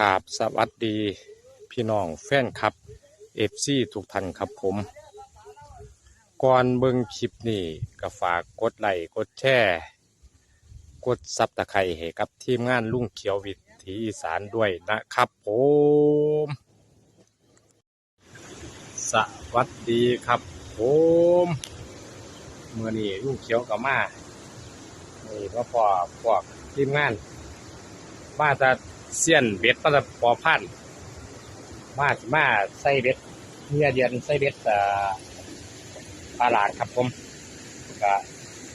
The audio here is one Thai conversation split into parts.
กราบสวัสดีพี่น้องแฟนครับเอฟซีทุกท่านครับผม ก่อนเบิ่งคลิปนี้ก็ฝากกดไลค์กดแชร์กดซับตะไคร้ให้กับทีมงานลุงเขียววิถีอีสานด้วยนะครับผม สวัสดีครับผมเมื่อนี้ลุงเขียวกับมานี่ก็พอพวกทีมงานมาจะ เสียนเบ็ดมาจะปอพันธุ์มาสิมาใส่เบ็ดเมียเดียนใส่เบ็ดเอ่อปลาหลาดครับผมก็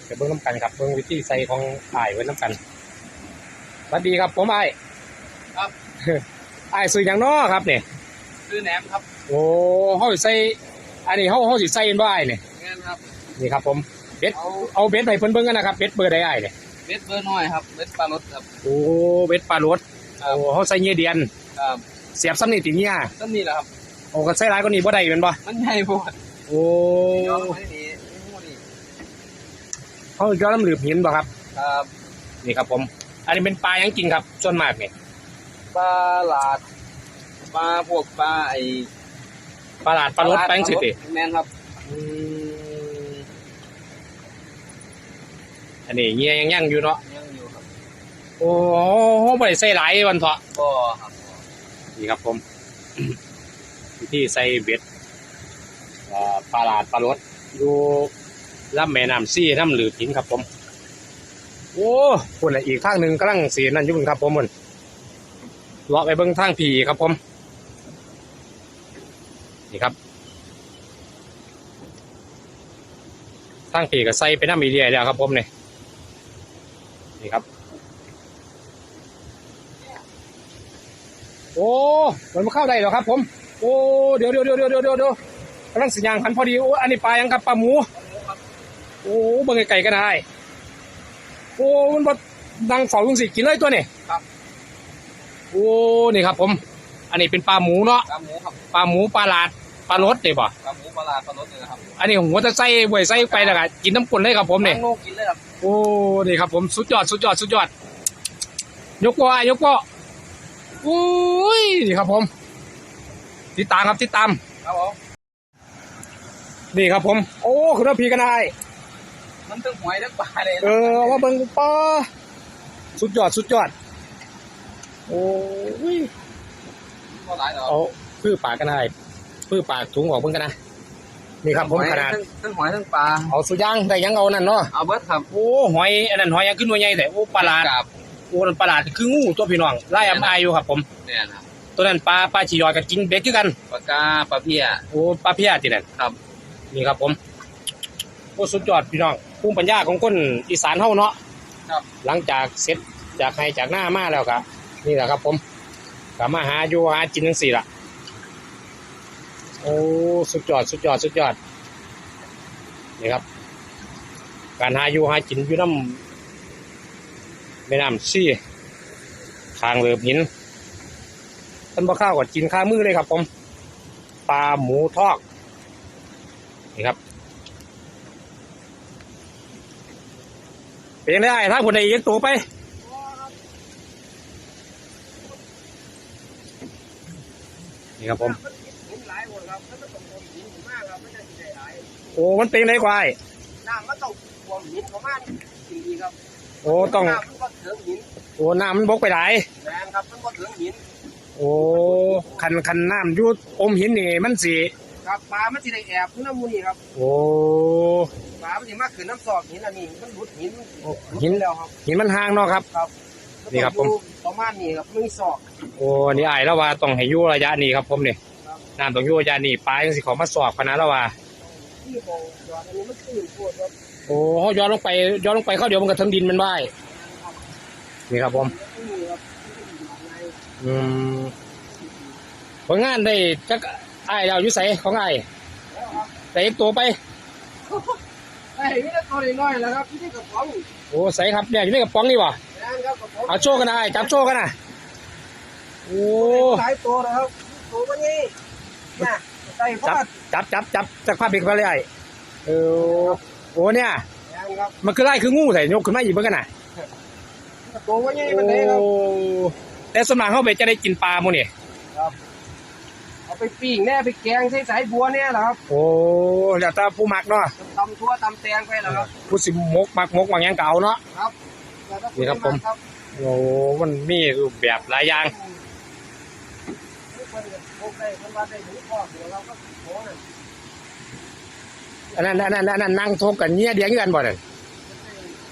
ไปเบิ่งน้ำกันครับเบิ่งวิธีใส่ของอ้ายไว้น้ำกันสวัสดีครับผมอ้ายครับอ้ายซื้อหยังน้อครับเนี่ยซื้อแหนมครับ โอ้เฮาสิใส่อันนี้เฮาเฮาสิใส่เป็นบ่อ้ายเนี่ยเงินครับนี่ครับผมเบ็ดเอาเอาเบ็ดให้เพิ่นเบิ่งกันนะครับเบ็ดเบอร์ใดอ้ายเนี่ยเบ็ดเบอร์น้อยครับเบ็ดปลารสครับโอ้เบ็ดปลาโรด ครัโอ้บเฮาใส่เงี้ยเดียน ครับเสียบซ้ำนี่ติเงี้ยต้นนี้แหละครับ โอ้ก็ใส่หลายกว่านี้บ่ได้แม่นบ่มันใหญ่โพดโอ้ย้อนมาที่นี่นี่หูนี่เขาย้อนน้ำหลืบหินบ่ครับ ครับนี่ครับผม อันนี้เป็นปลายังกินครับส่วนมากเนี่ยปลาหลาดปลาพวกปลาไอปลาหลาดปลารสปลายังสิติแมนครับอืมอันนี้เงี้ยยังยังอยู่เนาะยังอยู่ครับ โอ้โหบ่ได้ใส่หลายวันเถาะบ่ครับนี่ครับผมวิธีใส่เบ็ดเอ่อปลาหลาดปลารสอยู่ลำแม่น้ำซี่น้ำหลืบหินครับผม โอ้คนละอีกข้างหนึ่งกำลังสีนั่นอยู่พุ่นครับผมมันเลาะไปเบิ้งทางผีครับผม นี่ครับทางผีก็ใส่ไปน้ำมีเดียแล้วครับผมเนี่ยนี่ครับ โอ้มันมาเข้าได้เหรอครับ ผม โอ้เดี๋ยวเดี๋ยวเดี๋ยวเดี๋ยวเดี๋ยวเดี๋ยวกำลังสัญญาณหันพอดีโอ้อันนี้ปลายังครับปลาหมูโอ้เบิ่งไก่กันได้โอ้มันบดดังเฝ้าลุงสิกินเลยตัวนี่ครับโอ้นี่ครับ ผม อันนี้เป็นปลาหมูเนาะปลาหมูครับปลาหมูปลาลาดปลารสนี่ป่ะปลาหมูปลาหลาดปลารสนี่นะครับอันนี้หัวจะใส่บวยใส่ไปแล้วก็กินน้ำกลนเลยครับผมเนี่ยตั้งโลกินเลยครับโอ้นี่ครับผมสุดยอดสุดยอดสุดยอดยกว่ายกว่า อุ้ยนี่ครับผมติดตามครับติดตามครับผมนี่ครับผม โอ้คุณพี่กันได้มันตึงหวยตึงปลาเลยเออเอามาเบิ่งป้าสุดยอดสุดยอด โอ้ยก็หลายดอกเอาพื้ปากกันได้พื้ปากถุงออกเบิ่งกันนะนี่ครับผมขนาดตึงตึงหอยตึงปลาเอาสุดย่างได้ยังเอานั่นเนาะเอาเบิร์ดครับโอ้หอยอันนั้นหอยยังขึ้นหน่วยใหญ่แต่โอ้ปลาหลา ดกับโอ้นั่นปลาหลาดคืองูตัวพี่น้องไล่อำอายอยู่ครับ ผมเนี่ยนะครับตัวนั้นปลาปลาฉียอดกับกินเบ็ดคือกันปลากาปลาเพียโอ้ปลาเพี้ยตินั่นครับ นี่ครับผมโอ้สุดยอดพี่น้องภูมิปัญญาของคนอีสานเฮาเนาะครับ หลังจากเสร็จจากให้จากหน้ามาแล้วก็นี่แหละครับผมกลับมาหาอยู่หากินทั้งสี่ละโอ้สุดยอดสุดยอดสุดยอดนี่ครับ การหาอยู่หากินอยู่น้ำ แม่น้ำซี่ทางเรือหินท่านบ่ข้าวก็กินข้ามือเลยครับผมปลาหมูทอดนี่ครับเป็นยังได้ถ้าคนใดยังตัวไปนี่ครับผมหลายคนครับมันต้องความหินมากครับไม่ได้ใหญ่หลายโอ้มันเป็นไรควายน้ำมันต้องความหินประมาณสี่ดีครับ โอ้ต้อง น้ำมันก็ถึงหินโอ้น้ำมันบกไปไหนแรงครับมันก็ถึงหินโอ้คันคันน้ำอยุดอมหินนี่มันสีครับปลามันจะได้แอบขึ้นน้ำมูนี่ครับโอ้ ปลามันจะมาขึ้นน้ำซอกหินอันนี้มันหลุดหินโอ้หลุดหินไปแล้วครับหินมันห่างเนาะครับ ครับนี่ครับผมนต้องอยู่ประมาณนี้ครับไม่มีซอกโอ้นี่ไอ้ายแล้วว่าต้องให้อยู่ระยะนี้ครับผมนี่ครับ น้ำต้องอยู่ระยะนี้ปลาจังสิเขามาสอบขนาดแล้วว่าที่มองจอดอันนี้มันตื้นโคตรครับ โอ้เขาย้อนลงไปย้อนลงไปเข้าเดี๋ยวมันก็ถึงดินมันว่ายนี่ครับผมนี่ครับที่อยู่ในอืมผลงานได้จักไอ้ายเราอยู่ใสของไอ้ายแล้วครับแต่อีกตัวไปไอ้นี่ตัวน้อยๆแล้วครับที่นี่กระป๋องโอ้ใสครับเนี่ยอยู่ในกระป๋องนี่วะแรงครับกระป๋องเอาโชว์กันนะไอ้จับโชว์กันนะโอ้หลายตัวนะครับตัวมันนี่น่ะใส่พอจับดจับจับจับจากภาพเบรกไปเลยไอ้เออ โอ้เนี่ยแรงครับมันคือไล่คืองูใส่ยกขึ้นมาอีกเบิ่งกันนะตัวมันนี่มันได้ครับโอ้แต่ส่วนมากเขาไปจะได้กินปลาหมูนี่ครับเอาไปปิ้งแน่ไปแกงใส่สายบัวเนี่ยเหรอครับโอ้แล้วแต่ผู้มักเนาะตำทั่วตำแตงไปเหรอครับผู้สิมกมักมกมักหยังเก่าเนาะ ครับแล้วก็นี่ครับผมโอ้มันมีรูปแบบหลายอย่าง ทุกคนเนี่ยพกได้คนว่าได้หมูทอดเดี๋ยวเราก็โอ้ย อันนั้นอันนั้นอันนั้นนั่งทกกันเงี้ยเดียงกันบ่เนี่ย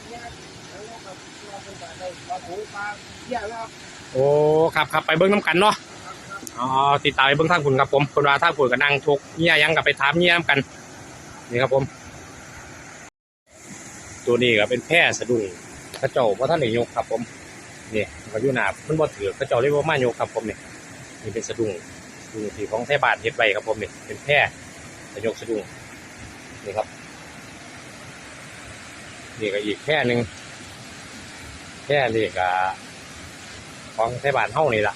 เนี่ยแล้วก็เราเป็นบบได้ปลยโอ้ครับครับไปเบิ้งน้ำกันเนาะอ๋อติดตามไปเบิ้งทางคุณครับผมคนว่าทางคุณก็นั่งทกเงี้ยยังกับไปถามเงี้ยน้ำกันนี่ครับผม ตัวนี้ก็เป็นแพร่สะดุ้งกระเจ้าพระท่านได้ยกครับผมนี่มันก็อยู่หนามันบ่ถือกระเจ้าเรียกว่ามายกครับผมนี่นี่เป็นสะดุ้งสะดุ้งที่ของไทยบาทเฮ็ดไว้ครับผมนี่เป็นแพร่จะยกสะดุ้ง นี่ครับ นี่ก็อีกแพร่หนึ่งแพร่นี่ก็ของไทยบาทเฮานี่ละ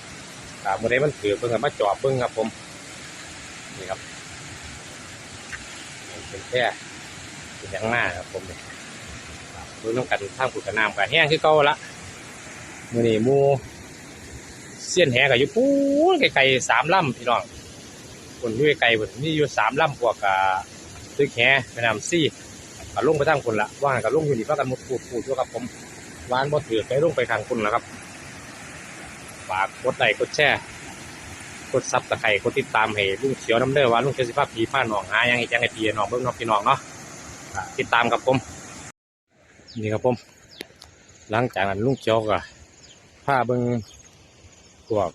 ครับเมื่อใดมันถือเพิ่งก็มาจอบเบิ่งครับผม นี่ครับเป็นแพร่เป็นอย่างหน้าครับผมนี่ดูน้ำกันทางผูกกันน้ำกันแห้งคือเก่าละมือนี่มูเสี้ยนแหกับอยู่ปูไกลๆสามลำพี่น้องคนอยู่ไกลๆบนนี่อยู่สามลำพวกกับ ตึกแหแม่น้ำซี่ก็ลงไปทางคนละว่างกับลงอยู่นี่พากันหมดปูดปูดอยู่ครับผมวานบ่ถือไปลงไปทางคนละครับฝากกดไลค์กดแชร์กดซับตะไคร่กดติดตามให้ลุงเขียวน้ำเด้อว่าลุงเขียวสิภาพผีผ้าหนองหายังไงจังไงพี่น้องเบิ้งน้องพี่น้องเนาะติดตามกับผมนี่ครับผม หลังจากนั้นลุงเขียวก็พาเบิ้งพวก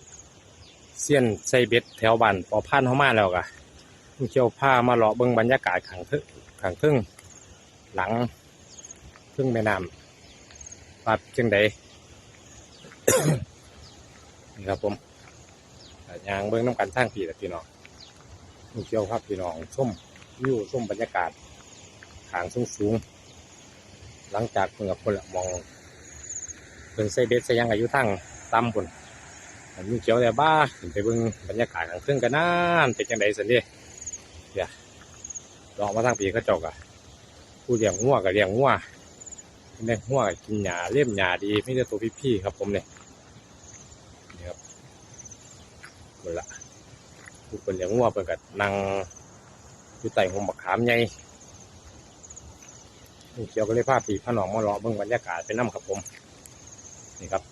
เสี้ยนไซเบ็ดแถวบ้านปอพันเข้ามาแล้วก็ ลุงเขียวพามาเลาะเบิงบรรยากาศขังทึขังทึ่งหลังทึ่งแม่น้ำปาดจังใดนี่ครับผมยางเบิ้งน้ำกันทางพี่ละพี่น้องลุงเขียวครับพี่น้องส้มวิวส้มบรรยากาศขางสูงสูงหลังจากเพิ่งกับคนละมองเพิ่งใส่เบ็ดใส่หยังอายุทั้งต่ำคนอันนี้เขียวแต่บ้านไปเบิ่งบรรยากาศข้างเครื่งกันนานเป็นจังไดสันเดี เดี๋ยวลองมาทางปีเขาเจกอะผู้เลี้ยงงัวกับเลี้ยงงัวเลี้ยงงัวกินหญ้าเลี้ยมหญ้าดีไม่ใช่ตัวพี่ๆครับ ผมเนี่ยนี่ครับหมดละผู้คนเลี้ยงงัวเปิดกับนั่งอยู่ใต้ห่มบักขามใหญ่ลุงเขียวก็เลยพาปีพาหนองมาเลาะเบิ่งบรรยากาศไปน้ำครับผม นี่ครับ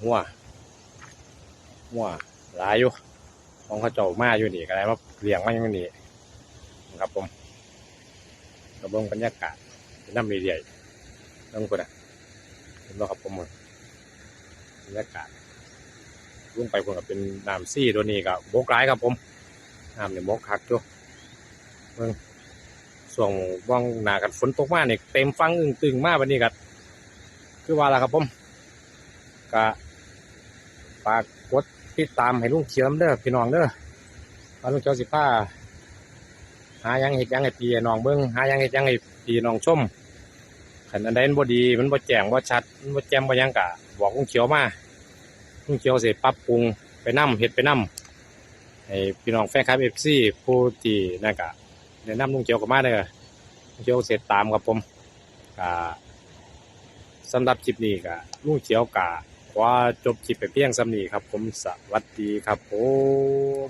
หัวหัวหลายอยู่ ของเขาเจ้ามาอยู่นี่ก็ได้มาเลี้ยงมาอยู่นี่นะครับผมก็เบิ่งบรรยากาศน้ำเรื่อยๆต้องคนอะเห็นบ่ครับผมบรรยากาศลงไปคนก็เป็นน้ำซี่ตัวนี้ก็บกร้ายครับผมน้ำเนี่ยโบกคักอยู่ส่วงว่างหนากันฝนตกมาเนี่ยเต็มฟังอึ่งตึงมากวันนี้ก็คือว่าละครับผมก็ฝากก ติดตามให้ลุงเขียวน้ำเด้อพี่น้องเด้อว่าลุงเขียวสิผ้าหายังเห็ดยังให้พี่น้องเบิ้งหายังเห็ดยังให้พี่น้องชมขันอันใดมันบ่ดีมันบ่แจ่มบ่ชัดมันบ่แจ่มบ่ยังกะบอกลุงเขียวมาลุงเขียวเสิปรับปรุงไปนํเห็ดไปนํให้พี่น้องแฟนคลับเอฟซีผู้ที่นั่นกะแนะนำลุงเกียวกับมาเด้อลุงเกียวเสร็จตามครับผมกะสำหรับคลิปนี้กะลุงเกียวกะ ว่าจบคลิปไปเพียงสำนีครับผมสวัสดีครับผม